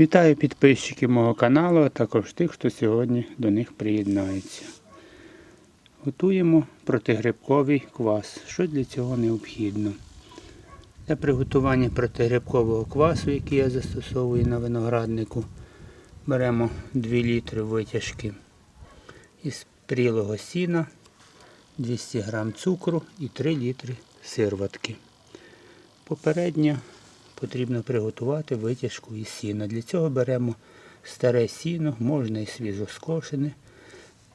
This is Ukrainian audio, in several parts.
Вітаю підписчиків мого каналу, а також тих, хто сьогодні до них приєднається. Готуємо протигрибковий квас. Що для цього необхідно? Для приготування протигрибкового квасу, який я застосовую на винограднику, беремо 2 літри витяжки із прілого сіна, 200 г цукру і 3 літри сирватки. Попередньо потрібно приготувати витяжку із сіна. Для цього беремо старе сіно, можна і свіжоскошене.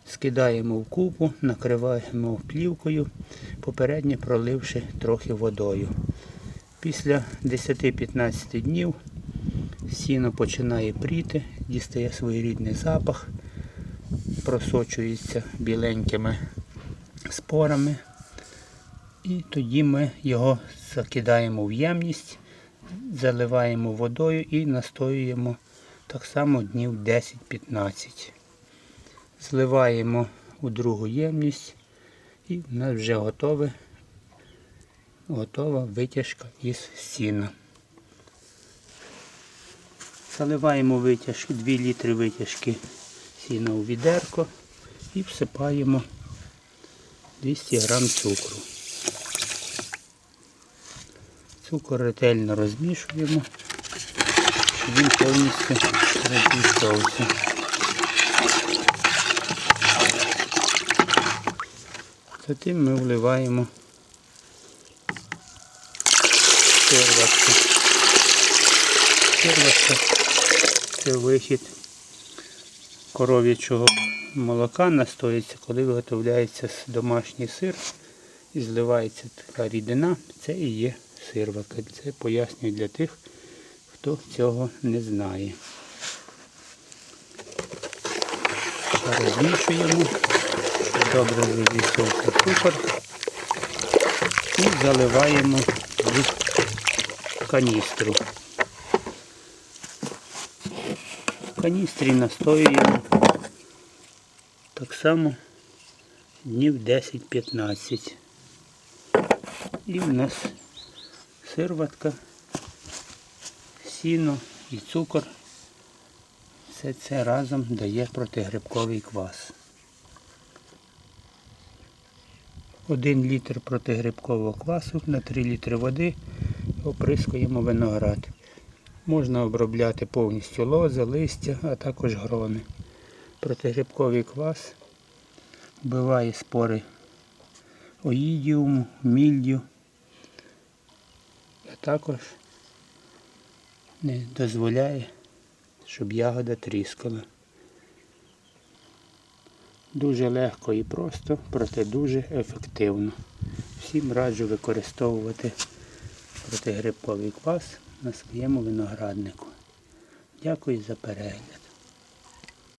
Скидаємо в купу, накриваємо плівкою, попередньо проливши трохи водою. Після 10-15 днів сіно починає пріти, дістає своєрідний запах, просочується біленькими спорами. І тоді ми його закидаємо в ємність, заливаємо водою і настоюємо так само днів 10-15. Зливаємо у другу ємність і в нас вже готове, готова витяжка із сіна. Заливаємо витяжки, 2 літри витяжки сіна у відерко і всипаємо 200 грам цукру. Цукор ретельно розмішуємо, щоб він повністю розмішувався. Затим ми вливаємо сирватку. Сирватка це вихід коров'ячого молока настоїться, коли виготовляється домашній сир і зливається така рідина, це і є сирватка. Це пояснюю для тих, хто цього не знає. Розмішуємо, добре розмішувався цукор і заливаємо в каністру. В каністрі настоюємо так само днів 10-15. І в нас сирватка, сіно і цукор. Все це разом дає протигрибковий квас. Один літр протигрибкового квасу на 3 літри води оприскуємо виноград. Можна обробляти повністю лози, листя, а також грони. Протигрибковий квас вбиває спори оїдіуму, мільдю, також не дозволяє, щоб ягода тріскала. Дуже легко і просто, проте дуже ефективно. Всім раджу використовувати протигрибковий квас на своєму винограднику. Дякую за перегляд.